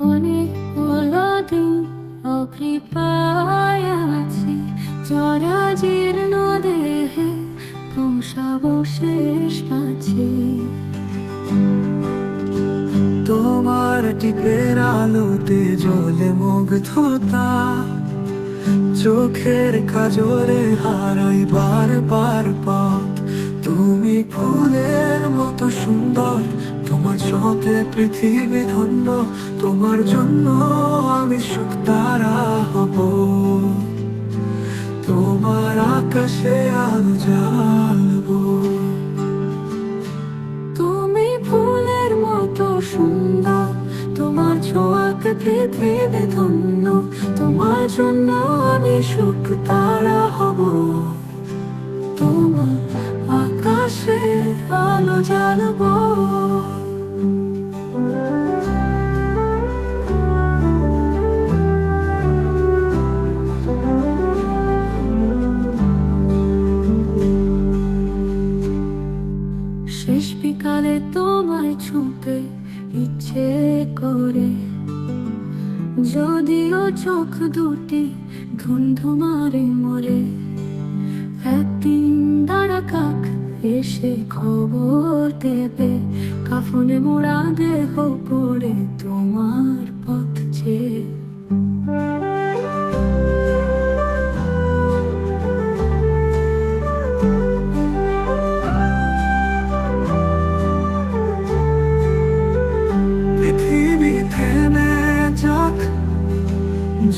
অনেক হলো দিন অকৃপায় আছি। জরা জীর্ণ দেহে ধ্বংসাবশেষ আছে তোমার টিপের আলোতে জ্বলে মুগ্ধতা, চোখের কাজলে হারাই বারবার পথ। তুমি ফুলের মতো সুন্দর তোমার সাথে পৃথিবী ধন্য, তোমার জন্য আমি সুখ তারা হব। তোমার আকাশে আলো জ্বালবো। তুমি ফুলের মতো সুন্দর, তোমার ছোঁয়াকে পৃথিবী ধন্য, তোমার জন্য আমি সুখ তারা হব। তোমার আকাশে আলো জ্বালবো। ছুঁতে ইচ্ছে করে। যদিও চোখ দুটি ধুন্ধু মারে মরে, একদিন দাঁড়া কাক এসে খবর দেবে। কাফনে মোড়া দেহ পড়ে তোমার পথ।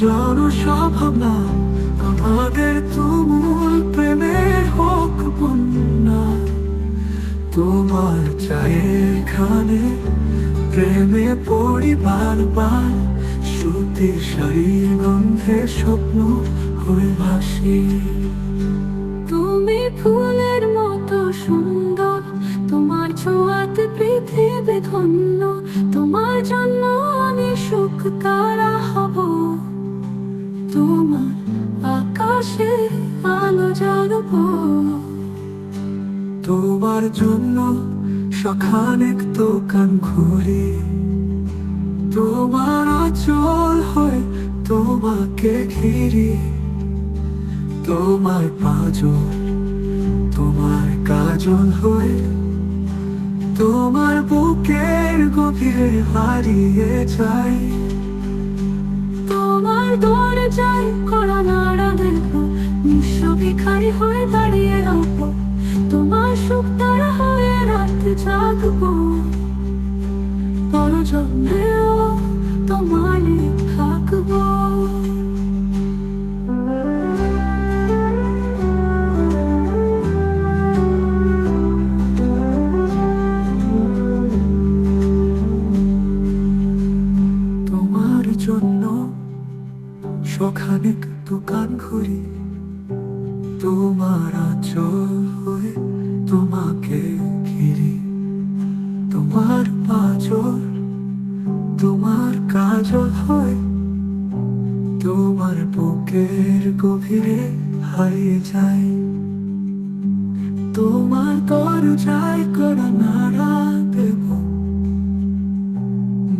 জনসভাবনা আমাদের তুমুল প্রেমের হোক বন্যা। তোমার চায়ের খানে প্রেমে পড়ি বারবার, শ্রুতি শাড়ির গন্ধে স্বপ্ন হয়ে ভাসি। তুমি ফুলের মতো সুন্দর, তোমার ছোঁয়াতে পৃথিবী ধন্য, তোমার জন্য আমি সুখ তারা হব। তোমার আকাশে আলো জ্বালবো তোমার জন্য সখানেক দোকান ঘুরি। তোমার আচল হয়ে তোমাকে ঘিরি। তোমার পাজল তোমার কাজল হয়ে। তোমার বুকের গভীরে হারিয়ে যাই তোমার দরজায় করা নাড়া দেখব নিঃস্ব ভিখারি হয়ে দাঁড়িয়ে রাখব তোমার সুখ তারা হয়ে রাতে জাগবো। বড় তোমার সখানেক দোকান ঘুরি। তোমার আচল হয়ে তোমাকে ঘিরি। তোমার পাচল তোমার কাজল হয় তোমার বুকের গভীরে হারিয়ে যায়। তোমার দরজায় করা নাড়া দেব।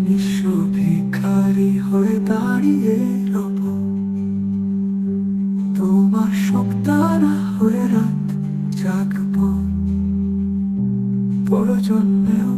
নিঃস্ব ভিখারি হয়ে দাঁড়িয়ে রব। ভরে রাত জাগব প্রয়োজন নেও